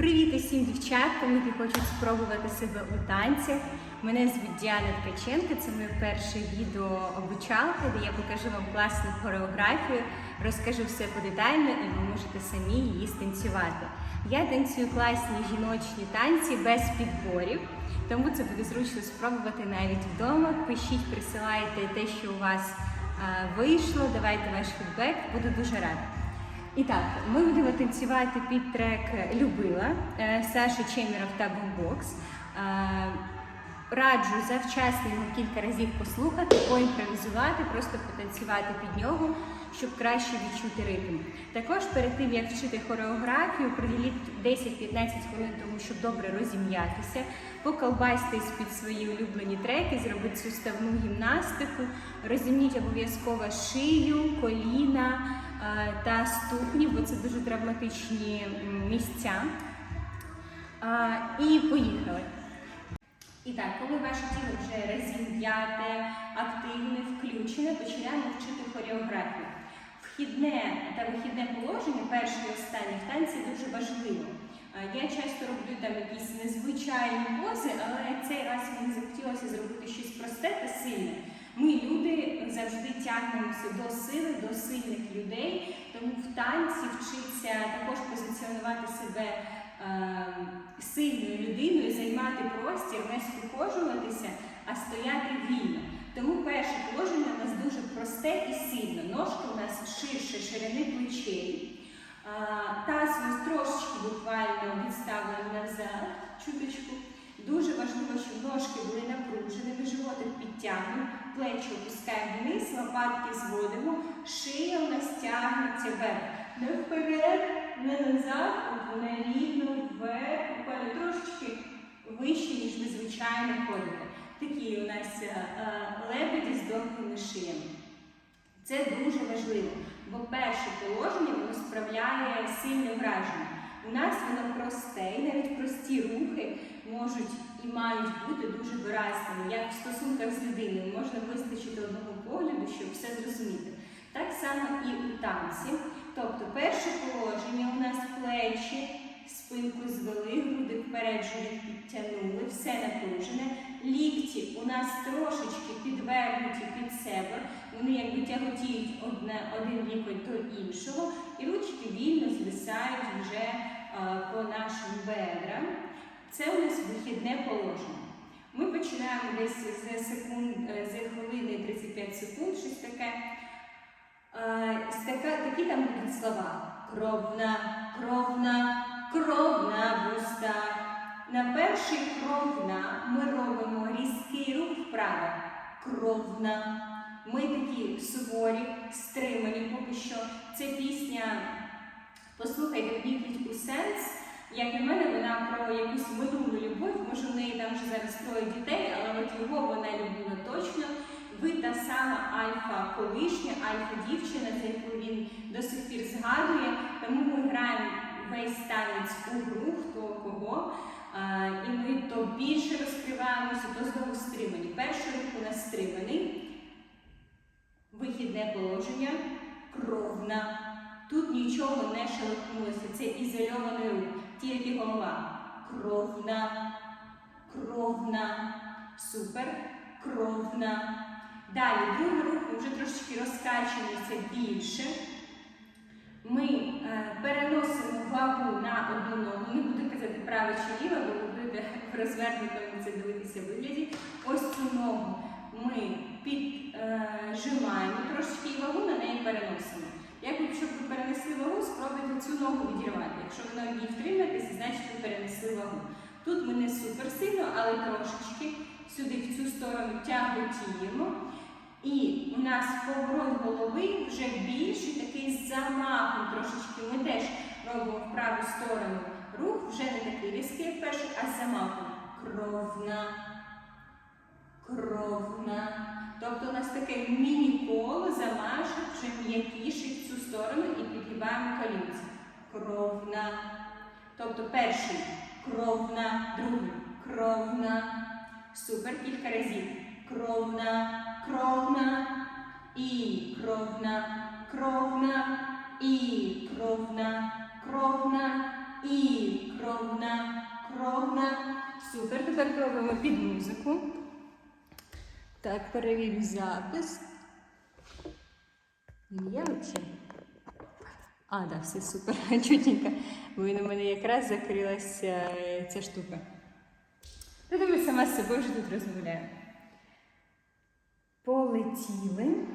Привіт усім дівчаткам, які хочуть спробувати себе у танцях. Мене звуть Діана Ткаченко, це моє перше відео обучалка, де я покажу вам класну хореографію, розкажу все подетально і ви можете самі її станцювати. Я танцюю класні жіночні танці без підборів, тому це буде зручно спробувати навіть вдома. Пишіть, присилайте те, що у вас а, вийшло. Давайте ваш фідбек, буду дуже рада. І так, ми будемо танцювати під трек Любила е, Саші Чеміров та Бомбокс. Е, Раджу завчасно його кілька разів послухати, поімпровізувати, просто потанцювати під нього, щоб краще відчути ритм. Також перед тим як вчити хореографію, приділіть 10-15 хвилин тому, щоб добре розім'ятися, поколбастись під свої улюблені треки, зробити суставну гімнастику, розімніть обов'язково шию, коліна е, та ступні, бо це дуже травматичні місця. Е, І поїхали. І так, коли ваше тіло вже розім'яте, активне, включене, починаємо вчити хореографію. Вхідне та вихідне положення, перше і останнє в танці дуже важливо. Я часто роблю там якісь незвичайні пози, але цей раз мені захотілося зробити щось просте та сильне. Ми, люди, завжди тягнемося до сили, до сильних людей, тому в танці вчиться також позиціонувати себе е, сильною людиною, займати простір, не скукожуватися, а стояти вільно. Тому перше положення у нас дуже просте і сильне. Ножки у нас ширше ширини плечей. Таз у трошечки буквально відставлені назад, чуточку. Дуже важливо, щоб ножки були напруженими, животик підтягнемо, плечі опускаємо вниз, лопатки зводимо, шия у нас тягнеться вверх. Не вперед, не назад, от вона рівно вверх, буквально трошечки вище, ніж ви звичайно ходите. Такі у нас е, е, лебеді з довгими шиями. Це дуже важливо, бо перше положення воно справляє сильне враження. У нас воно просте, і навіть прості рухи можуть і мають бути дуже виразними, як в стосунках з людиною. Можна вистачити одного погляду, щоб все зрозуміти. Так само і у танці. Тобто, перше положення у нас плечі, спинку звели, груди вперед, живіт підтягнули, все напружене. Лікті у нас трошечки підвернуті під себе, вони якби тяготіють одне, один лікоть до іншого, і ручки вільно звисають вже е, по нашим бедрам. Це у нас вихідне положення. Ми починаємо десь з секунд, е, з хвилини 35 секунд, щось таке. Е, такі там будуть слова. Кровна, кровна, кровна в устах. На перший кровна ми робимо різкий рух вправо. Кровна. Ми такі суворі, стримані поки що. Це пісня, послухайте, вникніть у сенс. Як на мене, вона про якусь минулу любов, може в неї там вже зараз троє дітей, але от його вона любила точно. Ви та сама альфа колишня, альфа дівчина, за яку він до сих пір згадує. Тому ми граємо весь танець у гру, хто кого. І ми то більше розкриваємося, то знову стримані. Перший рух у нас стриманий. Вихідне положення, кровна. Тут нічого не шелохнулося. Це ізольований рух, тільки голова. Кровна, кровна. Супер. Кровна. Далі, другий рух ми вже трошечки розкачуємося більше. Ми е, переносимо вагу на одну ногу. Не буду казати право чи ліво, бо ви будете в розвернутому це дивитися вигляді. Ось цю ногу ми піджимаємо трошечки і вагу на неї переносимо. Як ви, щоб ви перенесли вагу, спробуйте цю ногу відірвати. Якщо ви на одній втримаєтеся, значить ви перенесли вагу. Тут ми не супер сильно, але трошечки сюди в цю сторону тяготіємо. І у нас поворот голови вже замахом трошечки. Ми теж робимо в праву сторону рух, вже не такий різкий, як перший, а з замахом. Кровна, кровна. Тобто у нас таке міні-коло замашок, вже м'якіший в цю сторону і підгибаємо колінці. Кровна. Тобто перший кровна, другий кровна. Супер, кілька разів. Кровна, кровна і кровна, кровна і кровна, кровна і кровна, кровна. Супер. Тепер пробуємо під музику. Так, перевірю запис. Він є? А, да, все супер, чутненько. Бо він у мене якраз закрилася е, ця штука. Я думаю, сама з собою вже тут розмовляю. Полетіли.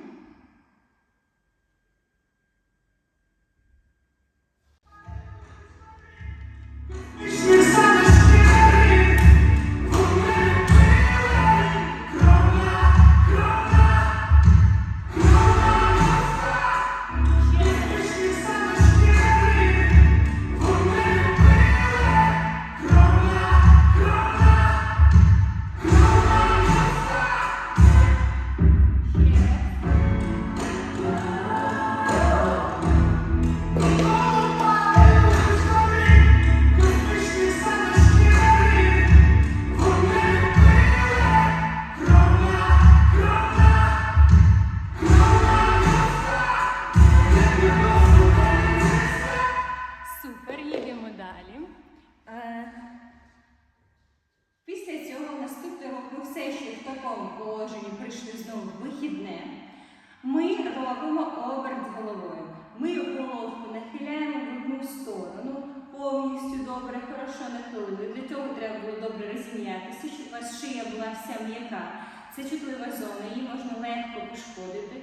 Легко.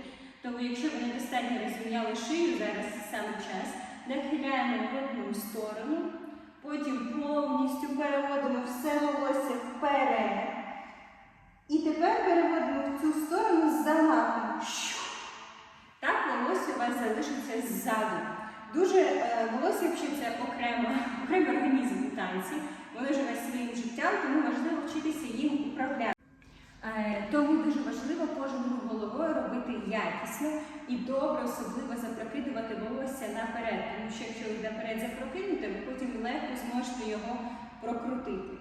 Тому, якщо ви недостатньо розім'яли шию, зараз саме час, нахиляємо в одну сторону, потім повністю переводимо все волосся вперед. І тепер переводимо в цю сторону з замахом. Так волосся у вас залишиться ззаду. Дуже е, якщо це окремо, окремий організм у танці, воно живе своїм життям, тому важливо вчитися їм управляти. Е, Тому дуже важливо кожен рух головою робити якісно і добре, особливо запрокидувати волосся наперед. Тому що якщо ви наперед запрокинете, ви потім легко зможете його прокрутити.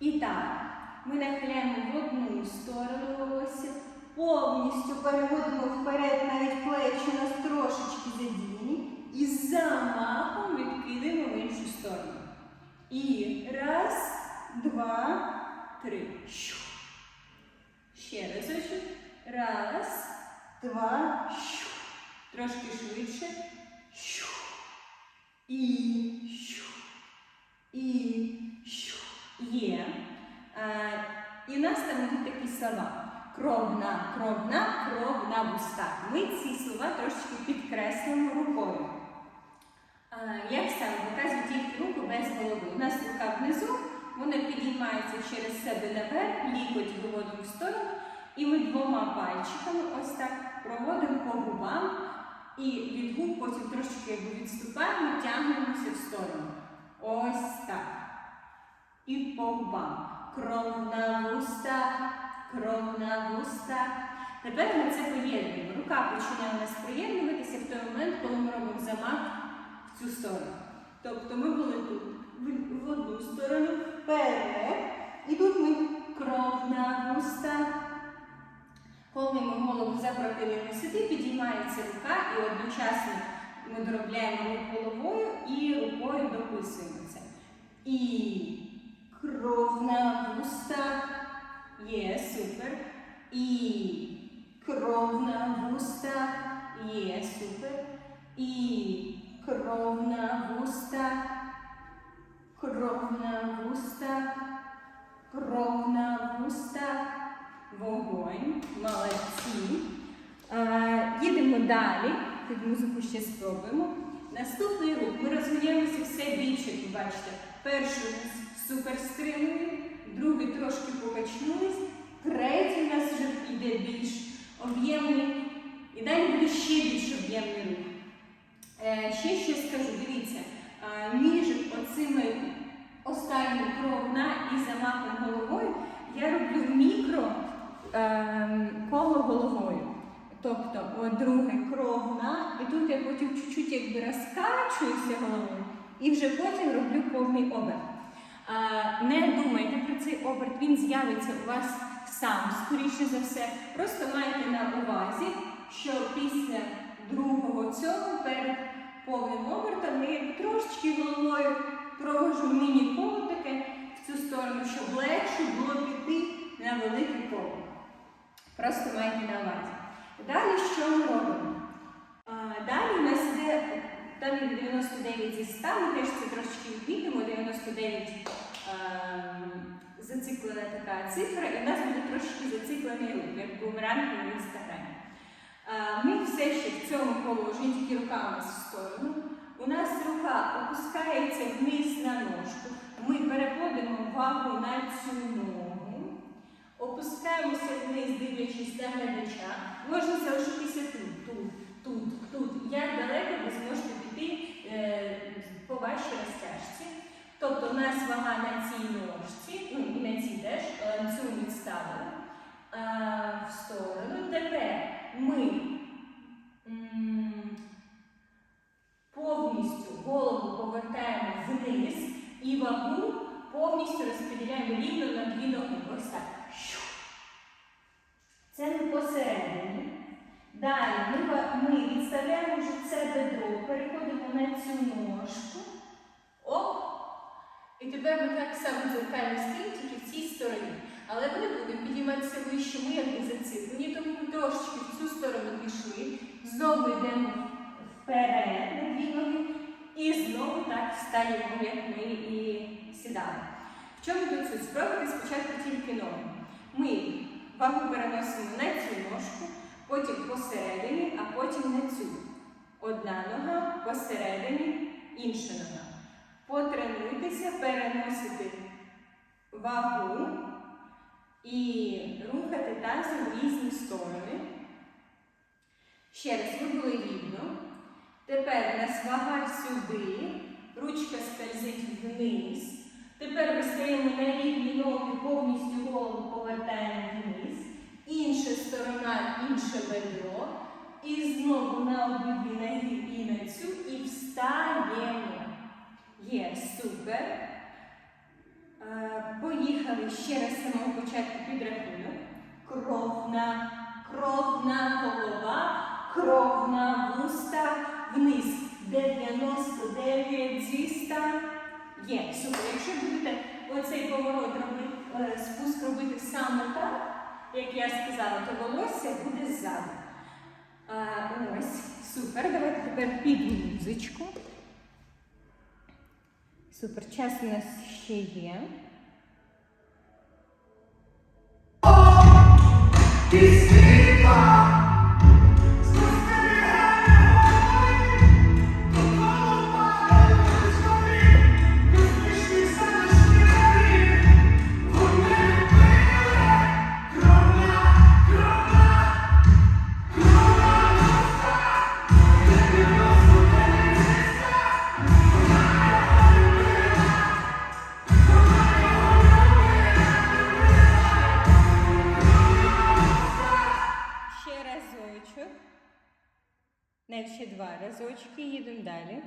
І так, ми нахиляємо в одну сторону волосся, повністю переводимо вперед, навіть плечі у нас трошечки задіяні, і замахом відкидаємо в іншу сторону. І раз, два, три. Щу. Ще разочок. Раз, два, щу. Трошки швидше. І. І. Є. І в нас там йдуть такі слова. Кровна, кровна, кров на вустах. Ми ці слова трошечки підкреслимо рукою. Як саме показують тільки руку без голови. У нас рука внизу, вона підіймається через себе наверх, лікоть виводимо в сторону, і ми двома пальчиками ось так проводимо по губам, і від губ потім трошечки якби відступаємо, тягнемося в сторону. Ось так. І по губам. Кров на вуста, кров на. Тепер ми це поєднуємо. Рука починає у нас приєднуватися в той момент, коли ми робимо замах в цю сторону. Тобто ми були тут в, одну сторону вперед. І тут ми кров на вуста. Коли ми голову запрокидаємо сюди, підіймається рука і одночасно ми доробляємо рух головою і рукою дописуємо це. І кров на вуста. Є, супер. І кров на вуста. Є, супер. І кров на вуста. Кров на вуста. Кров на вуста. Вогонь. Молодці. Е, їдемо далі. Під музику ще спробуємо. Наступний рух. Ми розганяємося все більше, як бачите. Перший супер стримує, другий трошки покачнулись, третій у нас вже йде більш об'ємний. І далі буде ще більш об'ємний рух. Е, ще що скажу, дивіться, е, між оцими останнім кровна і замахом головою я роблю мікро е, коло головою. Тобто, друге кровна, і тут я потім чуть-чуть якби розкачуюся головою, і вже потім роблю повний оберт. Е, не думайте про цей оберт, він з'явиться у вас сам, скоріше за все. Просто майте на увазі, що після другого цього перед повним обертом ми трошечки головою провожу міні-коло таке в цю сторону, щоб легше було піти на велике коло. Просто майте на увазі. Далі що ми робимо? Далі у нас йде там 99 зі 100, ми теж це трошечки відмітимо, 99 ем, зациклена така цифра, і в нас буде трошки зациклений рух, як бумеранг в інстаграмі. Ми все ще в цьому положенні, тільки рука у нас в сторону. У нас рука опускається вниз на ножку. Ми переводимо увагу на цю ногу, опускаємося вниз, дивлячись на глядача. Можна залишитися тут, тут, тут, тут. Як далеко ви зможете піти е, по вашій розтяжці. Тобто у нас вага на цій ножці, ну і на цій теж ланцюг відставили а, в сторону. Тепер ми повністю голову повертаємо вниз і вагу повністю розподіляємо рівно на дві ноги. Ось так. Щу. Це ми посередині. Далі ми, відставляємо вже це бедро, переходимо на цю ножку. Оп! І тепер ми так само дзеркально стоїмо, тільки в цій стороні. Але ми не будемо підійматися вище, ми якби зациклені, тому ми трошечки в цю сторону пішли, знову йдемо вперед на дві ноги і знову так встаємо, як ми і сідали. В чому тут суть? Спробуйте спочатку тільки ноги. Ми вагу переносимо на цю ножку, потім посередині, а потім на цю. Одна нога, посередині, інша нога. Потренуйтеся переносити вагу і рухати тазом в різні сторони. Ще раз, ви рівно. Тепер у нас вага сюди, ручка скользить вниз. Тепер ми стоїмо на рівні ноги, повністю голову повертаємо вниз. Інша сторона, інше бедро. І знову на обидві ноги і на цю, і встаємо. Є, супер. Е, Поїхали ще раз з самого початку підрахунок. Кровна, кровна голова, кровна вуста, вниз. 99 зі 100. Є, супер. Якщо будете оцей поворот робити, е, спуск робити саме так, як я сказала, то волосся буде ззаду. А, Ось, супер. Давайте тепер під музичку. Супер, час у нас ще є. Ще ще очки їдемо далі.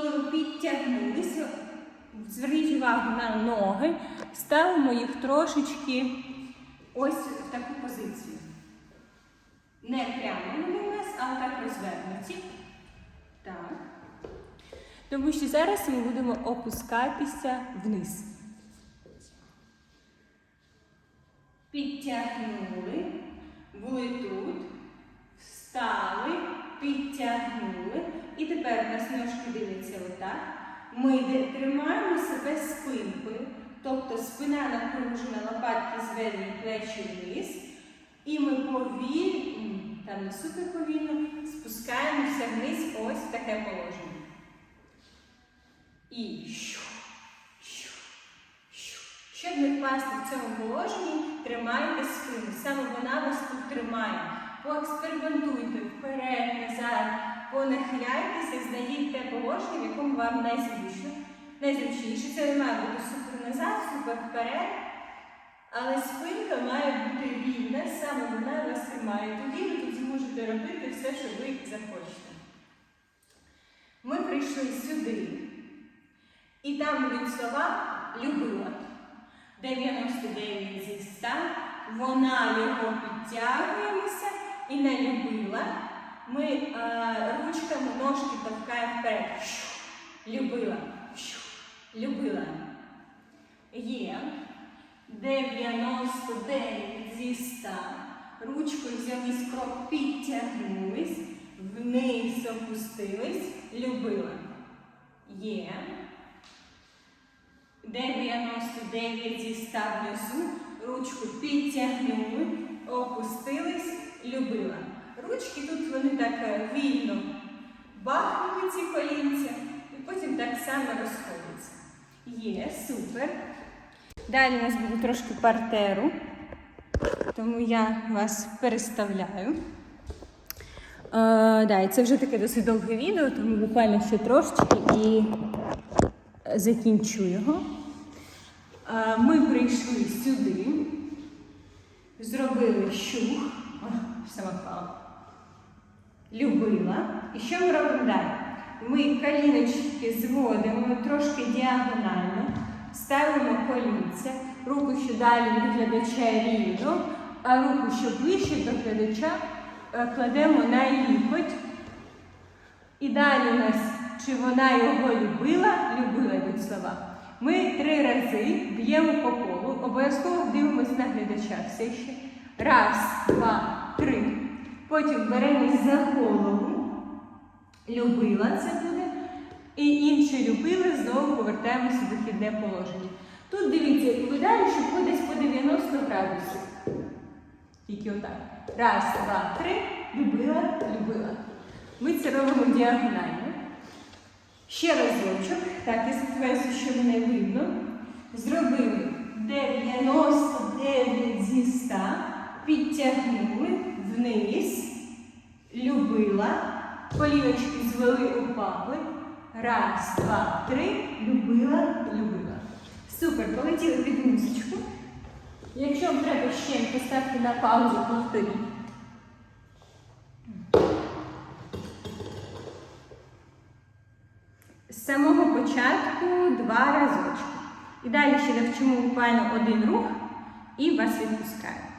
Коли ви підтягнулися, зверніть увагу на ноги, ставимо їх трошечки ось в таку позицію. Не прямо у нас, а так розвернуті. Так. Тому що зараз ми будемо опускатися вниз. Підтягнули, були тут, встали, підтягнули. І тепер у нас ножки дивляться отак. Ми тримаємо себе спинкою, тобто спина напружена, лопатки зведені, плечі вниз. І ми повільно, там не супер повільно, спускаємося вниз ось в таке положення. І щу. Щоб не впасти в цьому положенні, тримайте спину. Саме вона вас тут тримає. Поекспериментуйте вперед, назад, понахиляйтеся, знайдіть те положення, в якому вам найзручно. Найзручніше. Це не має бути супер назад, супер вперед. Але спинка має бути рівна, саме вона вас тримає. Тоді ви тут зможете робити все, що ви захочете. Ми прийшли сюди. І там будуть слова любила. 99 зі 100. Вона його підтягуємося і не любила. Ми е, ручками ножки товкаємо вперед. Любила. Любила. Є. 99 зі 100. Ручкою взялись крок, підтягнулись, вниз опустились, любила. Є. 99 зі 100 внизу. Ручку підтягнули, опустились, любила. Ручки тут вони так е, вільно бахнули ці колінця і потім так само розходяться. Є, супер. Далі у нас буде трошки партеру, тому я вас переставляю. Е, да, і це вже таке досить довге відео, тому буквально ще трошечки і закінчу його. Е, ми прийшли сюди, зробили щух, О, сама впала. Любила. І що ми робимо далі? Ми коліночки зводимо трошки діагонально, ставимо колінця, руку що далі від глядача рівно, а руку, що ближче до глядача, е, кладемо на лікоть. І далі у нас, чи вона його любила, любила йдуть слова. Ми три рази б'ємо по колу, обов'язково дивимося на глядача все ще. Раз, два, три. Потім беремось за голову. Любила це буде. І інші любили, знову повертаємося в вихідне положення. Тут дивіться, ви далі, щоб ви десь по 90 градусів. Тільки отак. Раз, два, три. Любила, любила. Ми це робимо діагонально. Ще разочок. Так, я сподіваюся, що мене видно. Зробили 99 зі 100. Підтягнули вниз. Любила. Коліночки звели упали. Раз, два, три. Любила, любила. Супер, полетіли під музичку. Якщо вам треба ще поставте на паузу, повторіть. З самого початку два разочки. І далі ще навчимо буквально один рух і вас відпускаю.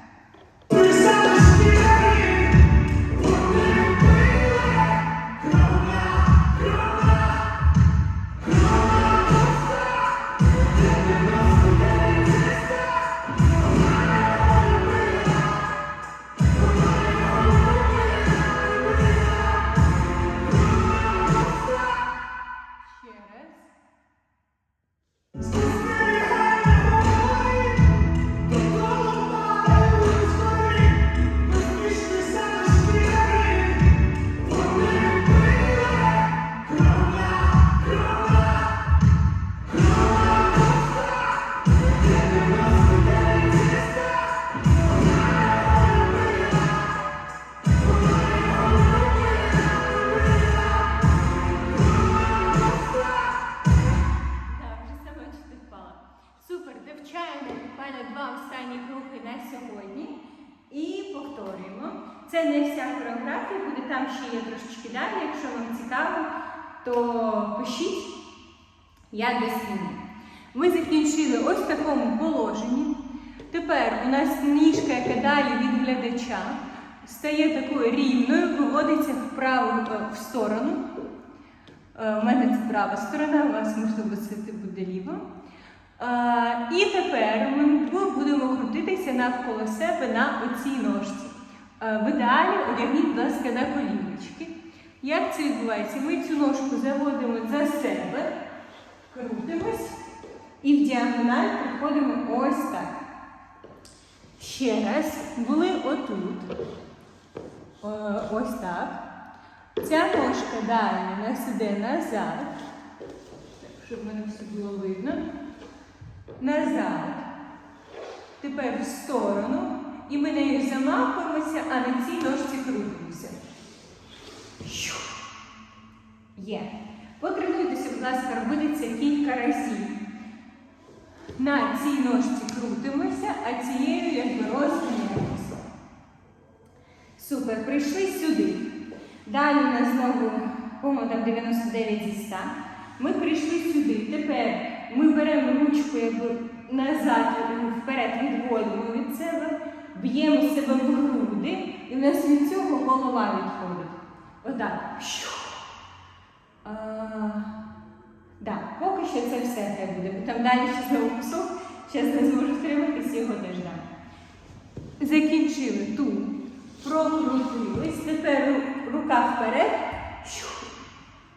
Рівною, виводиться вправо е, в сторону. Е, У мене це права сторона, у вас можливо це буде ліва. Е, І тепер ми будемо крутитися навколо себе на оцій ножці. Е, В ідеалі одягніть, будь ласка, на коліночки. Як це відбувається? Ми цю ножку заводимо за себе, крутимось і в діагональ приходимо ось так. Ще раз, були отут. Е, Ось так. Ця ножка далі у нас іде назад. Щоб мене все було видно. Назад. Тепер в сторону. І ми нею замахуємося, а на цій ножці крутимося. Є. Потренуйтеся, будь ласка, робити це кілька разів. На цій ножці крутимося, а цією якби розганяємося. Супер, прийшли сюди. Далі у нас знову, там 99 зі 100. Ми прийшли сюди. Тепер ми беремо ручку якби назад, вперед відводимо від себе, б'ємо себе в груди, і в нас від цього голова відходить. Отак. Да, поки що це все хай буде, бо там далі ще знову кусок, зараз не зможу втриматись, його теж. Закінчили ту, прокрутились, тепер ру- рука вперед,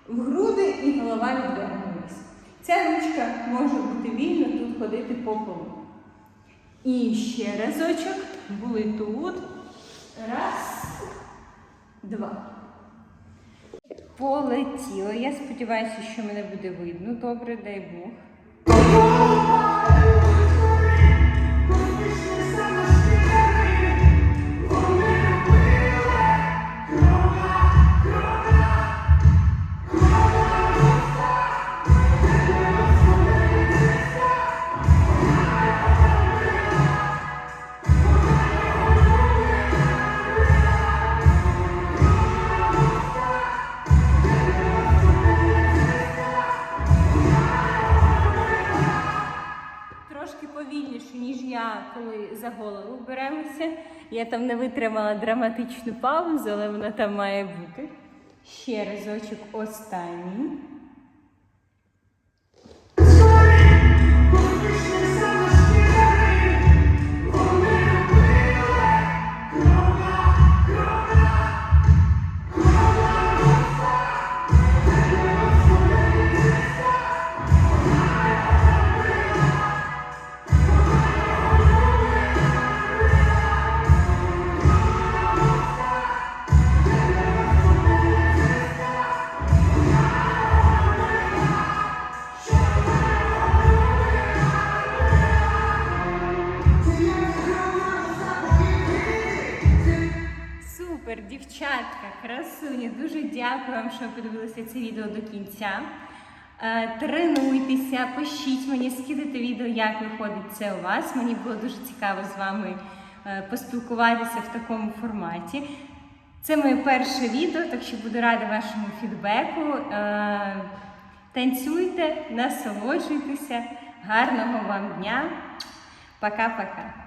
в груди і голова відвернулась. Ця ручка може бути вільно тут ходити по полу. І ще разочок були тут. Раз, два. Полетіло. Я сподіваюся, що мене буде видно. Добре, дай Бог. Я там не витримала драматичну паузу, але вона там має бути. Ще разочок останній. Дякую вам, що подивилися це відео до кінця. Е, Тренуйтеся, пишіть мені, скидайте відео, як виходить це у вас. Мені було дуже цікаво з вами е, поспілкуватися в такому форматі. Це моє перше відео, так що буду рада вашому фідбеку. Е, Танцюйте, насолоджуйтеся. Гарного вам дня. Пока-пока.